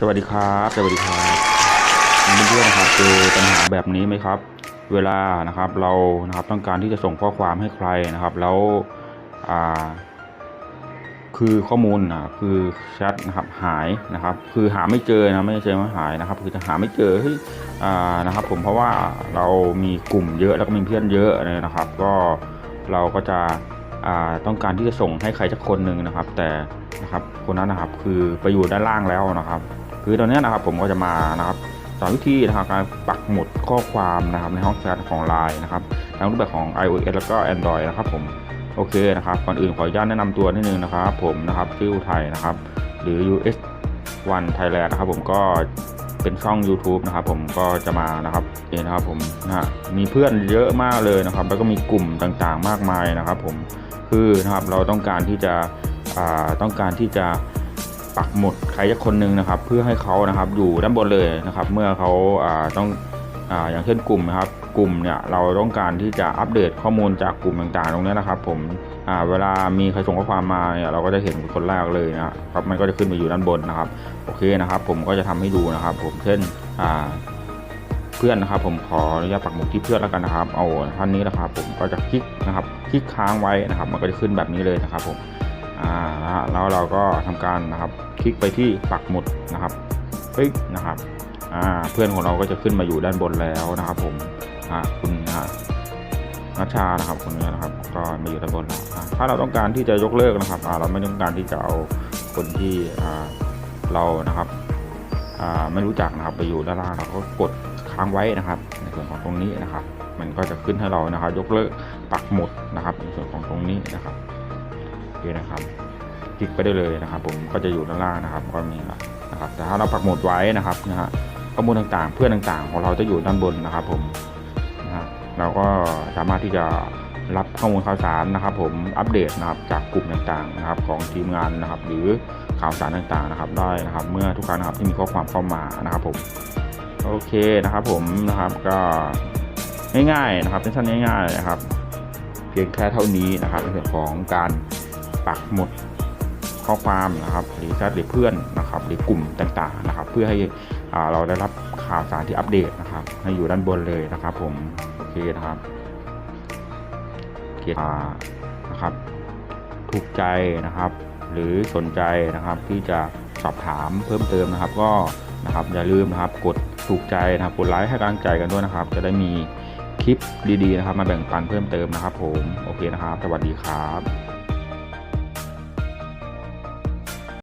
สวัสดีครับ สวัสดีครับเพื่อนๆนะครับเจอปัญหาแบบนี้ไหมครับ เวลานะครับเรานะครับต้องการที่จะส่งข้อความให้ใครนะครับ แล้วอ่าคือข้อมูลอะคือแชทนะครับหายนะครับ คือหาไม่เจอนะไม่ใช่ว่าหายนะครับ คือจะหาไม่เจอเฮ้ยอ่านะครับ ผมเพราะว่าเรามีกลุ่มเยอะแล้วก็มีเพื่อนเยอะเลยนะครับ ก็เราก็จะอ่าต้องการที่จะส่งให้ใครสักคนหนึ่งนะครับ แต่นะครับคนนั้นนะครับคือไปอยู่ด้านล่างแล้วนะครับ คือตอนนี้นะครับผมก็จะมานะครับสอนวิธีนะครับการปักหมุดข้อความนะครับในห้องแชทของ Line นะครับทั้งรูปแบบของ iOS แล้วก็ Android นะครับผมโอเคนะครับก่อนอื่นขออนุญาตแนะนำตัวนิดนึงนะครับ ผมนะครับชื่ออุทัยนะครับ หรือ US 1 Thailand นะครับ ผมก็เป็นช่อง YouTube นะครับ ผมก็จะมานะครับเองนะครับผมนะฮะมีเพื่อนเยอะมากเลยนะครับ แล้วก็มีกลุ่มต่างๆมากมายนะครับ ผมคือนะครับเราต้องการที่จะอ่าต้องการที่จะ ปักหมุดใครสักคนหนึ่งนะครับ เพื่อให้เขานะครับอยู่ด้านบนเลยนะครับ เมื่อเขาต้องออย่างเช่นกลุ่มนะครับกลุ่มเนี่ยเราต้องการที่จะอัปเดตข้อมูลจากกลุ่มต่างๆ ตรงนี้นะครับ ผมเวลามีใครส่งข้อความมาเนี่ยเราก็จะเห็นคนแรกเลยนะครับมันก็จะขึ้นมาอยู่ด้านบนนะครับ โอเคนะครับ ผมก็จะทำให้ดูนะครับ ผมเช่นเพื่อนนะครับ ผมขออนุญาตปักหมุดที่เพื่อนแล้วกันนะครับ เอาท่านนี้นะครับ ผมก็จะคลิกนะครับคลิกค้างไว้นะครับ มันก็จะขึ้นแบบนี้เลยนะครับ ผม อ่านะฮะแล้วเราก็ทำการนะครับ คลิกไปที่ปักหมุดนะครับคลิกนะครับอ่าเพื่อนของเราก็จะขึ้นมาอยู่ด้านบนแล้วนะครับ ผมอ่าคุณอ่านัชชานะครับคนนี้นะครับ ก็มาอยู่ด้านบนแล้วถ้าเราต้องการที่จะยกเลิกนะครับเราไม่ต้องการที่จะเอาคนที่เรานะครับไม่รู้จักนะครับ ไปอยู่ด้านล่างเราก็กดค้างไว้นะครับ ในส่วนของตรงนี้นะครับ มันก็จะขึ้นให้เรานะครับ ยกเลิกปักหมุดนะครับ ในส่วนของตรงนี้นะครับ โอเคนะครับ คลิกไปได้เลยนะครับ ผมก็จะอยู่ด้านล่างนะครับ ก็มีนะครับ แต่ถ้าเราปักหมุดไว้นะครับนะฮะข้อมูลต่างๆ เพื่อนต่างๆ ของเราจะอยู่ด้านบนนะครับ ผมนะฮะเราก็สามารถที่จะรับข้อมูลข่าวสารนะครับ ผมอัปเดตนะครับจากกลุ่มต่างๆนะครับ ของทีมงานนะครับ หรือข่าวสารต่างๆนะครับ ได้นะครับ เมื่อทุกครั้งนะครับที่มีข้อความเข้ามานะครับ ผมโอเคนะครับ ผมนะครับก็ง่ายๆนะครับเป็นสั้นง่ายๆนะครับ เพียงแค่เท่านี้นะครับในส่วนของการ ปักหมุดข้อความนะครับ หรือแชทหรือเพื่อนนะครับ หรือกลุ่มต่างๆนะครับ เพื่อให้เราได้รับข่าวสารที่อัปเดตนะครับ ให้อยู่ด้านบนเลยนะครับ ผมโอเคนะครับโอเคนะครับ ถูกใจนะครับ หรือสนใจนะครับที่จะสอบถามเพิ่มเติมนะครับ ก็นะครับอย่าลืมนะครับ กดถูกใจนะครับกดไลค์ให้กำลังใจกันด้วยนะครับ จะได้มีคลิปดีๆนะครับ มาแบ่งปันเพิ่มเติมนะครับ ผมโอเคนะครับ สวัสดีครับ